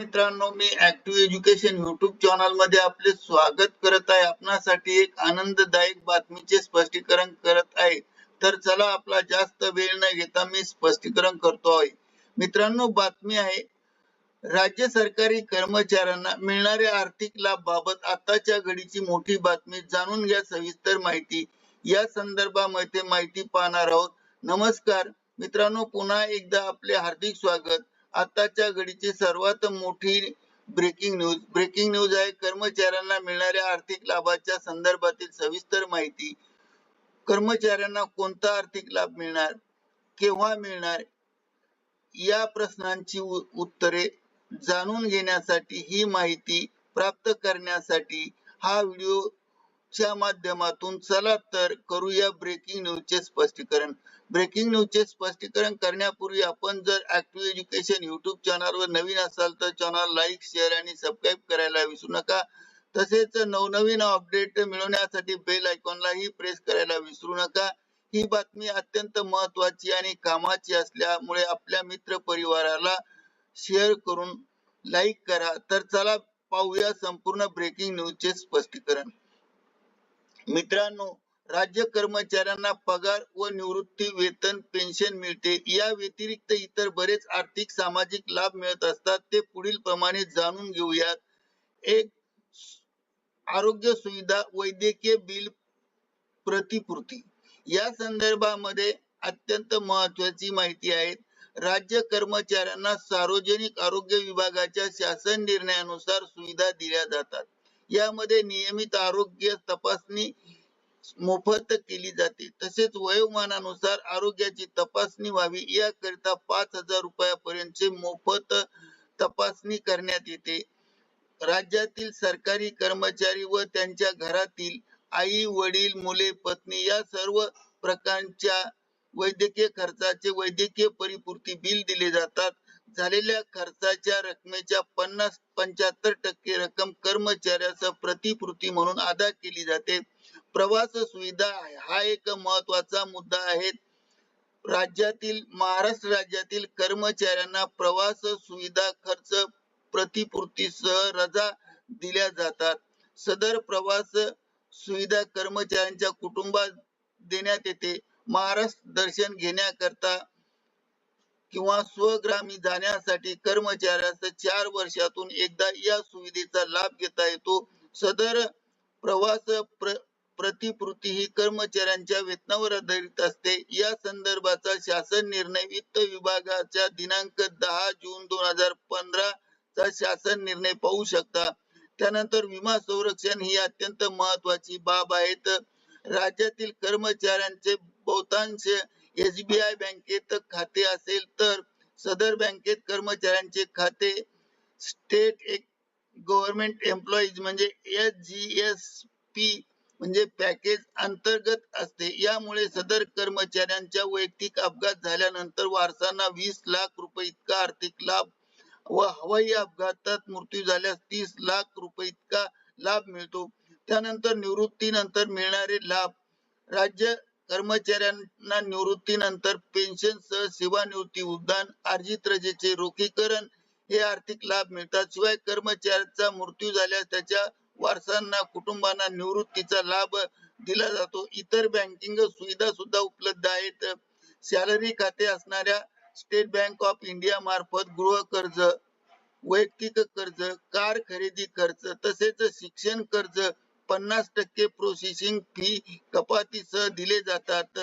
मित्रांनो मी active education YouTube चॅनलमध्ये आपले स्वागत करत आहे. आपणासाठी एक आनंददायक बातमीचे स्पष्टीकरण करत आहे. तर चला आपला जास्त वेळ न घेता मी स्पष्टीकरण करतो आहे. मित्रांनो बातमी आहे. राज्य सरकारी कर्मचाऱ्यांना मिळणाऱ्या आर्थिक लाभ बाबत आताच्या घडीची मोठी बातमी जाणून घ्या. सविस्तर माहिती या संदर्भामध्ये माहिती पाहणार आहोत. नमस्कार. मित्रांनो पुन्हा एकदा आपले हार्दिक स्वागत. आताच्या घडीची सर्वात मोठी ब्रेकिंग न्यूज ब्रेकिंग न्यूज आहे कर्मचाऱ्यांना मिळणाऱ्या आर्थिक लाभाच्या संदर्भातील सविस्तर माहिती. कर्मचाऱ्यांना कोणता आर्थिक लाभ मिळणार केव्हा मिळणार या प्रश्नांची उत्तरे जाणून घेण्यासाठी ही माहिती प्राप्त करण्यासाठी हा व्हिडिओ च्या माध्यमातून चला तर करूया ब्रेकिंग न्यूजचे स्पष्टीकरण. ब्रेकिंग न्यूजचे स्पष्टीकरण करण्यापूर्वी आपण जर ऍक्टिव्ह एज्युकेशन युट्यूब चॅनलवर नवीन असाल तर चॅनल लाईक शेअर आणि सबस्क्राईब करायला विसरू नका. तसेच नवनवीन अपडेट मिळवण्यासाठी बेल आयकॉनलाही प्रेस करायला विसरू नका. ही बातमी अत्यंत महत्वाची आणि कामाची असल्यामुळे आपल्या मित्र परिवाराला शेअर करून लाईक करा. तर चला पाहूया संपूर्ण ब्रेकिंग न्यूजचे स्पष्टीकरण. मित्रांनो राज्य कर्मचाऱ्यांना पगार व निवृत्ती वेतन पेन्शन मिळते. या व्यतिरिक्त इतर बरेच आर्थिक सामाजिक लाभ मिळत असतात. ते पुढील प्रमाणे जाणून घेऊयात. एक आरोग्य सुविधा वैद्यकीय बिल प्रतिपूर्ती. या संदर्भामध्ये अत्यंत महत्वाची माहिती आहे. राज्य कर्मचाऱ्यांना सार्वजनिक आरोग्य विभागाच्या शासन निर्णयानुसार सुविधा दिल्या जातात. यामध्ये नियमित आरोग्य तपासणी मोफत केली जाते. तसेच वयोमानानुसार आरोग्याची तपासणी व्हावी याकरिता पाच हजार रुपयापर्यंतचे मोफत तपासणी करण्यात येते. राज्यातील सरकारी कर्मचारी व त्यांच्या घरातील आई वडील मुले पत्नी या सर्व प्रकारच्या वैद्यकीय खर्चाचे वैद्यकीय परिपूर्ती बिल दिले जातात. झालेल्या खर्चाच्या रकमेच्या पन्नास पंच्याहत्तर टक्के रक्कम कर्मचाऱ्याचा प्रतिपूर्ती म्हणून अदा केली जाते. प्रवास सुविधा हा एक महत्त्वाचा मुद्दा आहे. राज्यातील महाराष्ट्र राज्यातील कर्मचाऱ्यांना प्रवास सुविधा खर्च प्रतिपूर्तीसह रजा दिल्या जातात. सदर प्रवास सुविधा कर्मचाऱ्यांच्या कुटुंबात देण्यात येते. महाराष्ट्र दर्शन घेण्याकरता किंवा स्वग्रामी जाण्यासाठी कर्मचाऱ्यास चार वर्षातून एकदा या सुविधेचा लाभ घेता येतो. सदर प्रवास प्र प्रतिपूर्ती ही कर्मचाऱ्यांच्या वेतनावर आधारित असते. या संदर्भाचा शासन निर्णय वित्त विभागाच्या दिनांक दहा जून दोन हजार पंधरा चा शासन निर्णय पाहू शकता. त्यानंतर विमा संरक्षण ही अत्यंत महत्वाची बाब आहे. राज्यातील कर्मचाऱ्यांचे बहुतांश एसबीआय बँकेत खाते असेल तर सदर बँकेत कर्मचाऱ्यांचे खाते स्टेट एक गव्हर्नमेंट एम्प्लॉईज म्हणजे एस जी एस पी म्हणजे पॅकेज अंतर्गत असते. यामुळे सदर कर्मचाऱ्यांच्या वैयक्तिक अपघात झाल्यानंतर वारसांना वीस लाख रुपये इतका आर्थिक लाभ व हवाई अपघातात मृत्यू झाल्यास तीस लाख रुपये इतका लाभ मिळतो. त्यानंतर निवृत्तीनंतर मिळणारे लाभ. राज्य कर्मचाऱ्यांना निवृत्तीनंतर पेन्शन सह सेवानिवृत्ती उद्यान अर्जित रजेचे रोखीकरण हे आर्थिक लाभ मिळतात. शिवाय कर्मचाऱ्याचा मृत्यू झाल्यास त्याच्या वारसांना कुटुंबांना निवृत्तीचा लाभ दिला जातो. इतर बँकिंग सुविधा सुद्धा उपलब्ध आहेत. सॅलरी खाते असणाऱ्या स्टेट बँक ऑफ इंडिया मार्फत गृह कर्ज वैयक्तिक कर्ज कार खरेदी खर्च तसेच शिक्षण कर्ज पन्नास टक्के प्रोसेसिंग फी कपातीसह दिले जातात.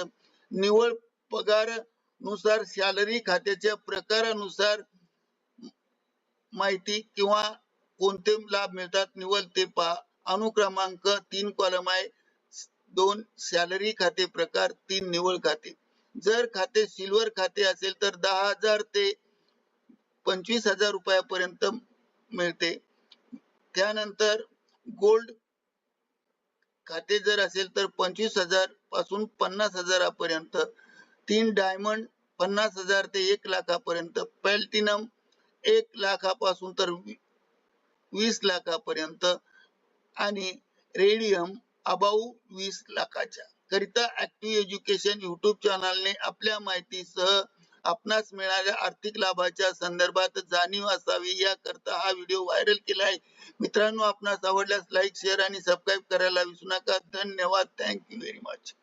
निवळ पगारनुसार सॅलरी खात्याच्या प्रकारानुसार माहिती किंवा कोणते लाभ मिळतात निवळ ते पहा. अनुक्रमांक तीन कॉलम आहे. दोन सॅलरी खाते प्रकार तीन निवळ खाते. जर खाते सिल्वर खाते असेल तर दहा हजार ते पंचवीस हजार रुपयापर्यंत मिळते. त्यानंतर गोल्ड खाते जर असेल तर पंचवीस हजारपासून पन्नास हजारापर्यंत तीन डायमंड पन्नास हजार ते एक लाखापर्यंत प्लॅटिनम एक लाखापासून तर वीस लाखापर्यंत आणि रेडियम अबाऊ वीस लाखाच्या. करिता ऍक्टिव्ह एज्युकेशन युट्यूब चॅनलने आपल्या माहितीसह आपणास मिळणाऱ्या आर्थिक लाभाच्या संदर्भात जाणीव असावी याकरता हा व्हिडिओ व्हायरल केला आहे. मित्रांनो आपणास आवडल्यास लाईक शेअर आणि सबस्क्राईब करायला विसरू नका. धन्यवाद. Thank you very much.